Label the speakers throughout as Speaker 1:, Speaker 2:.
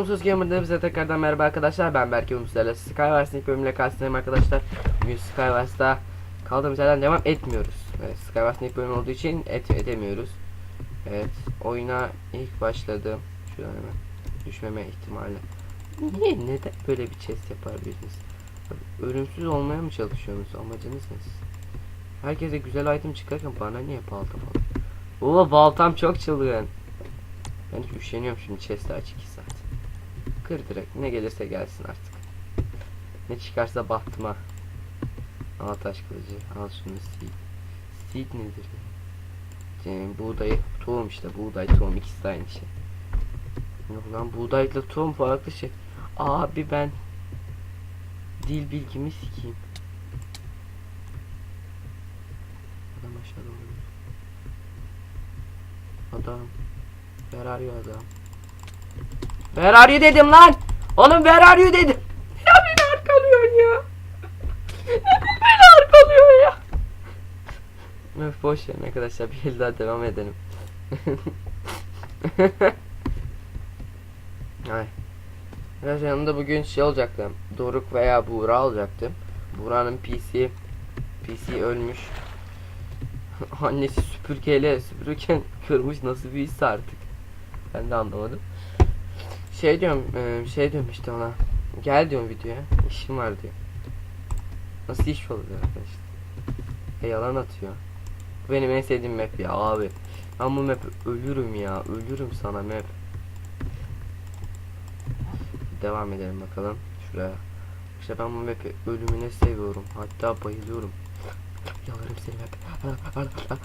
Speaker 1: Olumsuz Gamer'da bize tekrardan merhaba arkadaşlar. Ben Berke Umutlar'la Skywars'ın ilk bölümüyle karşınızdayım arkadaşlar. Bugün Skywars'ta kaldığımız yerden devam etmiyoruz. Evet, Skywars'ın ilk bölümü olduğu için et edemiyoruz. Evet, oyuna ilk başladım. Şuradan hemen düşmeme ihtimali. Niye, neden böyle bir chest yapar? Ölümsüz olmaya mı çalışıyorsunuz? Amacınız ne? Herkese güzel item çıkarken bana niye balta falan? Oo baltam çok çılgın. Ben üşeniyorum şimdi chest'i aç 2 saat. Kır direkt ne gelirse gelsin artık. Ne çıkarsa bahtıma. Al taş kılıcı al şunu seed. Seed nedir ya? Yani buğdayı tohum işte buğday tohum ikisi de aynı şey. Yok lan buğdayla tohum farklı şey. Abi ben dil bilgimi sikeyim. Adam aşağıda oluyor. Adam. You adam? Where are you dedim lan? Oğlum where are you dedim. Ya beni arkalıyorsun ya. Neden beni arkalıyor ya? Öf boş verin arkadaşlar bir el daha devam edelim. Ay. Biraz yanında bugün şey olacaktı. Doruk veya Buğra olacaktı. Buğra'nın PC PC ölmüş. Annesi süpürgeyle süpürürken kırmış nasıl bir his artık. Ben de anlamadım. Şey diyorum, e, şey diyorum işte ona. Gel diyorum videoya. işim var diyor. Nasıl iş olur arkadaşlar? E yalan atıyor. Bu benim en sevdiğim map ya abi. Ben bu map ölürüm ya. Ölürüm sana map. Devam edelim bakalım. Şuraya. İşte ben bu map'i ölümüne seviyorum. Hatta bayılıyorum. Yalarım seni map.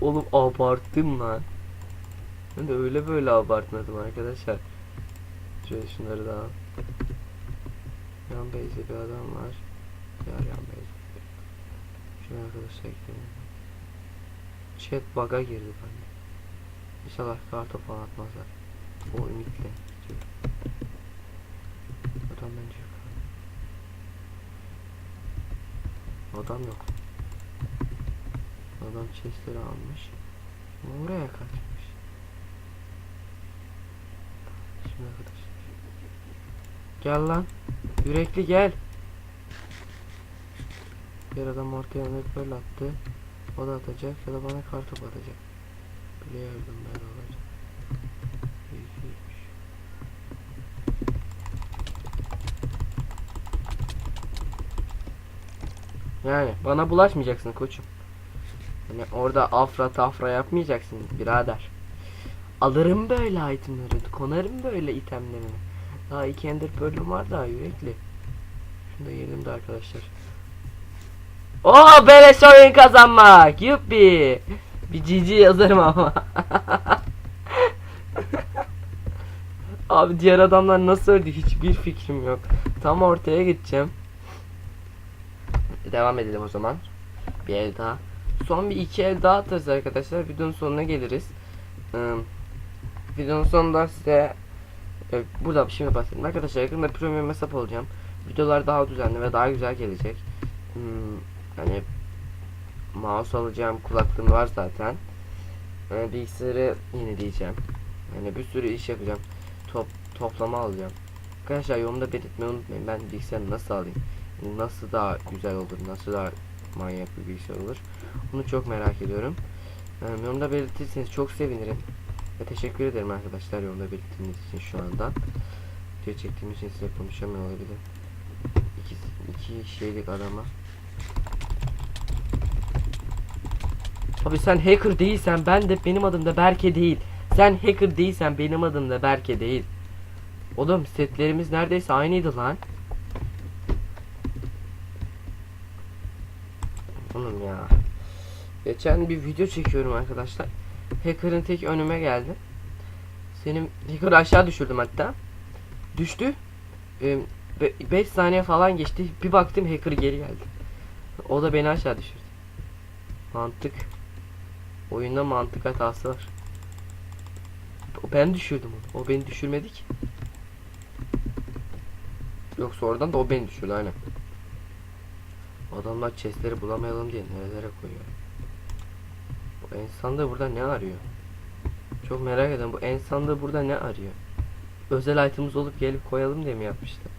Speaker 1: Oğlum abarttım lan. Ben de öyle böyle abartmadım arkadaşlar. Şöyle şunları da al. Yan base'de bir adam var. Ya yan base. Şunu arkadaşlar ekleyelim. Chat bug'a girdi bende. İnşallah kartı falan atmazlar. O ümitle. Adam bence yok. Adam yok. Adam chestleri almış. Ama Oraya kaçmış. Arkadaşlar. Gel lan. Yürekli gel. Bir adam ortaya böyle attı. O da atacak ya da bana kartop atacak. Biliyordum ben olacak. Yani bana bulaşmayacaksın koçum. Yani orada afra tafra yapmayacaksın birader. Alırım böyle itemleri, konarım böyle itemlerini. Daha iki ender pearl'üm var daha yürekli. Şunu da yiyelim de arkadaşlar. Oo beleş oyun kazanmak. Yuppi. Bir GG yazarım ama. Abi diğer adamlar nasıl öldü hiçbir fikrim yok. Tam ortaya gideceğim. Devam edelim o zaman. Bir el daha. Son bir iki el daha atarız arkadaşlar. Videonun sonuna geliriz. Ee, videonun sonunda size e, burada bir şey bahsedeyim. Arkadaşlar yakında premium hesap olacağım. Videolar daha düzenli ve daha güzel gelecek. Hmm, hani mouse alacağım, kulaklığım var zaten. Ee, bilgisayarı yenileyeceğim. Yani bir sürü iş yapacağım. Top toplama alacağım. Arkadaşlar yorumda belirtmeyi unutmayın. Ben bilgisayarı nasıl alayım? Nasıl daha güzel olur? Nasıl daha manyak bir bilgisayar olur? Bunu çok merak ediyorum. Ee, yorumda belirtirseniz çok sevinirim. Ve teşekkür ederim arkadaşlar yorumda belirttiğiniz için şu anda. Video çektiğim için size konuşamıyor olabilirim. İki, iki şeylik adama. Abi sen hacker değilsen ben de benim adım da Berke değil. Sen hacker değilsen benim adım da Berke değil. Oğlum setlerimiz neredeyse aynıydı lan. Oğlum ya. Geçen bir video çekiyorum arkadaşlar. Hacker'ın tek önüme geldi. Senin hacker aşağı düşürdüm hatta. Düştü. 5 saniye falan geçti. Bir baktım hacker geri geldi. O da beni aşağı düşürdü. Mantık. Oyunda mantık hatası var. Ben düşürdüm onu. O beni düşürmedi ki. Yoksa oradan da o beni düşürdü aynen. Adamlar chestleri bulamayalım diye nerelere koyuyor. O insan da burada ne arıyor? Çok merak ediyorum bu en sandığı burada ne arıyor? Özel itemimiz olup gelip koyalım diye mi yapmışlar?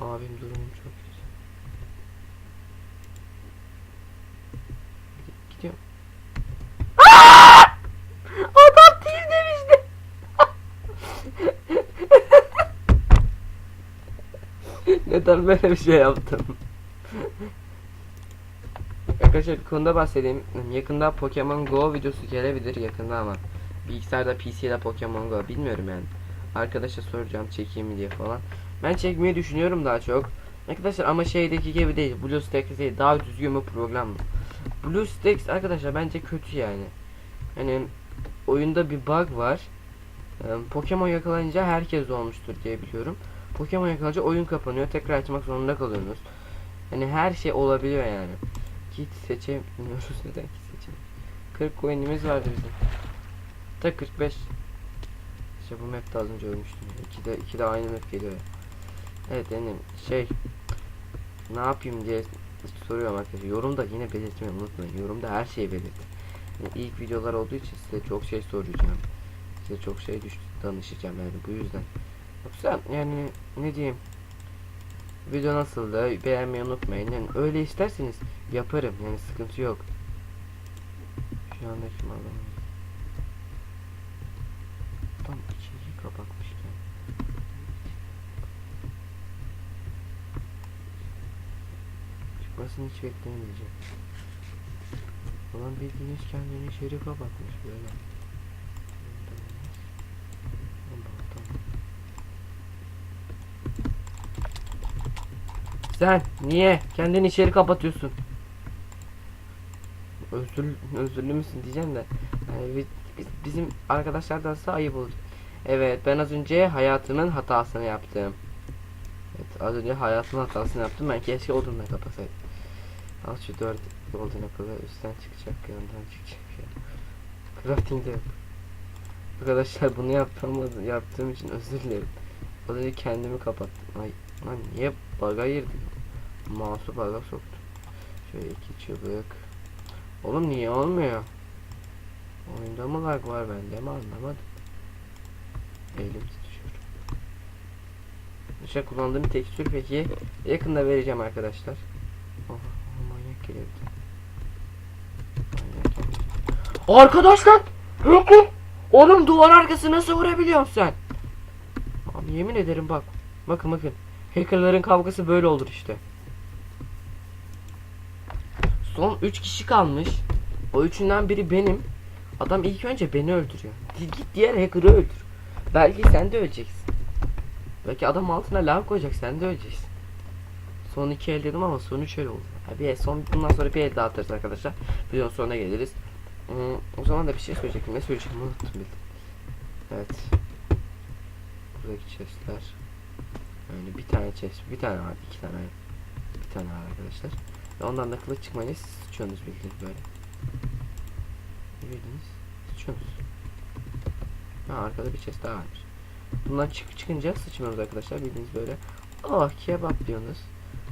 Speaker 1: Abim durumum çok kötü. Gid- Gidiyorum. Adam değil demişti. Neden böyle bir şey yaptım? Arkadaşlar konuda bahsedeyim. Yakında Pokemon Go videosu gelebilir yakında ama bilgisayarda PC'de Pokemon Go bilmiyorum yani. Arkadaşa soracağım çekeyim mi diye falan. Ben çekmeyi düşünüyorum daha çok. Arkadaşlar ama şeydeki gibi değil. BlueStacks değil. Daha düzgün bir program. BlueStacks arkadaşlar bence kötü yani. Hani oyunda bir bug var. Pokemon yakalayınca herkes olmuştur diye biliyorum. Pokemon yakalayınca oyun kapanıyor. Tekrar açmak zorunda kalıyorsunuz. Hani her şey olabiliyor yani. Kit seçemiyoruz neden kit seçemiyoruz. 40 coin'imiz vardı bizim. Ta 45. İşte bu map'te az önce ölmüştüm. İki de, iki de aynı map geliyor. Evet yani şey ne yapayım diye soruyorum arkadaşlar. Yorumda yine belirtmeyi unutmayın. Yorumda her şeyi belirtin. Yani ilk videolar olduğu için size çok şey soracağım. Size çok şey düş danışacağım yani bu yüzden. Yoksa yani ne diyeyim Video nasıldı? Beğenmeyi unutmayın. Yani öyle isterseniz yaparım. Yani sıkıntı yok. Şu anda kim alalım? Tam içeriği kapatmışken. Çıkmasını hiç beklemeyeceğim. Ulan bildiğiniz kendini içeri kapatmış böyle. Tamam. Sen niye kendini içeri kapatıyorsun? Özür özürlü müsün diyeceğim de. Yani bi- bi- bizim arkadaşlardansa ayıp oldu. Evet ben az önce hayatımın hatasını yaptım. Evet az önce hayatımın hatasını yaptım. Ben keşke odunla kapasaydım. Al şu dört golden apple'ı üstten çıkacak yandan çıkacak ya. Crafting'de yok. Arkadaşlar bunu yaptığım, yaptığım için özür dilerim. Az önce kendimi kapattım. Ay lan niye bug'a girdim? Mouse'u bug'a soktum. Şöyle iki çubuk. Oğlum niye olmuyor? Oyunda mı lag var bende mi anlamadım. Elim tutuyor. İşte kullandığım tekstür peki yakında vereceğim arkadaşlar. Oha, oha manyak geliyor bir tane. Manyak geliyor. Arkadaşlar! Oğlum duvar arkası nasıl vurabiliyorsun sen? Abi yemin ederim bak. Bakın bakın. Hackerların kavgası böyle olur işte. Son 3 kişi kalmış. O üçünden biri benim. Adam ilk önce beni öldürüyor. Git diğer hacker'ı öldür. Belki sen de öleceksin. Belki adam altına lav koyacak sen de öleceksin. Son iki el dedim ama son üç el oldu. Bir el, son bundan sonra bir el daha atarız arkadaşlar. Videonun sonuna geliriz. Hmm, o zaman da bir şey söyleyecektim. Ne söyleyeceğimi unuttum bildim. Evet. Buradaki chestler. Yani bir tane chest, bir tane var, iki tane, bir tane var arkadaşlar. Ve ondan da kılıç çıkmayınca siz sıçıyorsunuz bildiğiniz böyle. Ne bildiniz? Sıçıyorsunuz. Ha arkada bir chest daha varmış. Bundan çık çıkınca sıçmıyoruz arkadaşlar bildiğiniz böyle. Oh kebap diyorsunuz.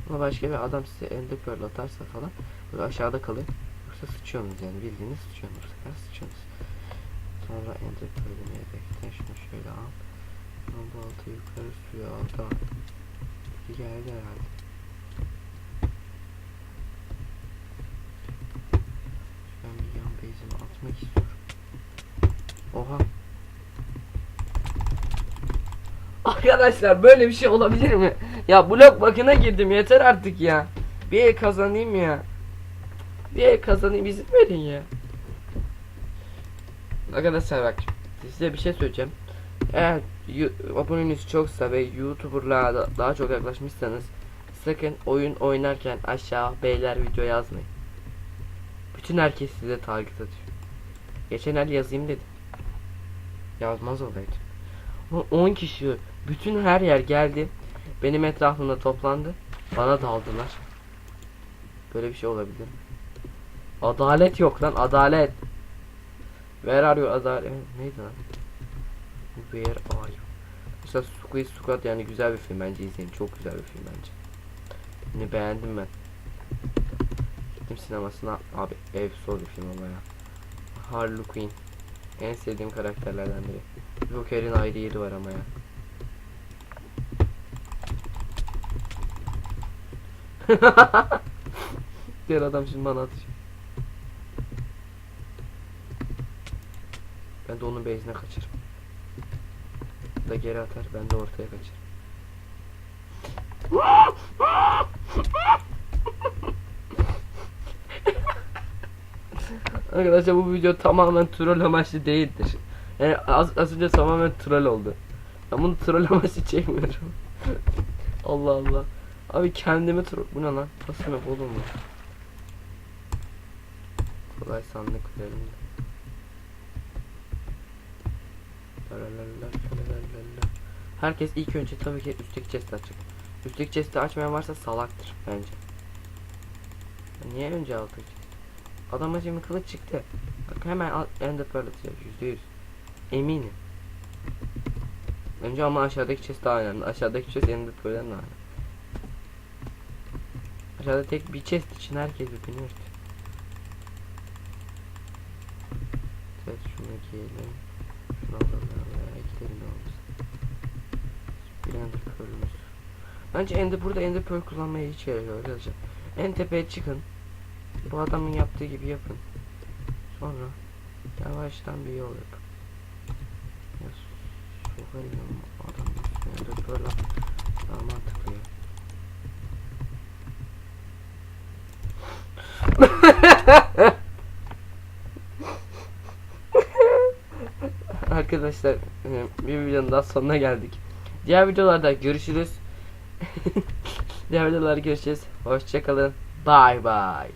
Speaker 1: Ama başka bir adam size ender pearl atarsa falan böyle aşağıda kalın. Yoksa sıçıyorsunuz yani bildiğiniz sıçıyorsunuz. Sefer sıçıyorsunuz. Sonra ender pearl'ünü bekle şunu şöyle al. Aldı altı yukarı suya aldı. Geldi herhalde. Ben bir yan atmak istiyorum. Oha. Arkadaşlar böyle bir şey olabilir mi? Ya blok bakına girdim yeter artık ya. Bir el kazanayım ya. Bir el kazanayım izin verin ya. Arkadaşlar bak size bir şey söyleyeceğim. Eğer aboneniz çoksa ve YouTuber'la da- daha çok yaklaşmışsanız sakın oyun oynarken aşağı beyler video yazmayın. Bütün herkes size target atıyor. Geçen el yazayım dedim. Yazmaz olaydım. O 10 kişi bütün her yer geldi. Benim etrafımda toplandı. Bana daldılar. Böyle bir şey olabilir mi? Adalet yok lan adalet. Where are you adalet? Neydi lan? Where are you? Mesela Squid Squad yani güzel bir film bence izleyin. Çok güzel bir film bence. Bunu beğendim ben. gittim sinemasına. Abi efsane bir film ama ya. Harley Quinn. En sevdiğim karakterlerden biri. Joker'in ayrı yeri var ama ya. Diğer adam şimdi bana atacak. Ben de onun base'ine kaçarım. Da geri atar, ben de ortaya kaçarım. Arkadaşlar bu video tamamen troll amaçlı değildir. Yani az, az önce tamamen troll oldu. Ben bunu troll amaçlı çekmiyorum. Allah Allah. Abi kendimi troll... Bu ne lan? Pasım yok oğlum bu. Kolay sandık verelim de. Lalalala, lalalala. Herkes ilk önce tabii ki üstteki chest'i açacak. Üstteki chest'i açmayan varsa salaktır bence. Niye önce altık? Adama şimdi kılıç çıktı. Bak hemen ender pearl atacak yüzde yüz. Eminim. Önce ama aşağıdaki chest daha önemli. Aşağıdaki chest ender pearl'den daha önemli. Aşağıda tek bir chest için herkes birbirini. Evet şunu giyelim. Şunu alalım ya. Gidelim ne olursa. Bir ender pearl'ümüz. Bence ender burada ender pearl kullanmaya hiç yok arkadaşlar. En tepeye çıkın. Bu adamın yaptığı gibi yapın. Sonra yavaştan bir yol yapın. Ya sokarım adamın üstüne böyle daha mantıklı ya. Arkadaşlar e, bir videonun daha sonuna geldik. Diğer videolarda görüşürüz. Diğer videolarda görüşürüz. Hoşçakalın. Bye bye.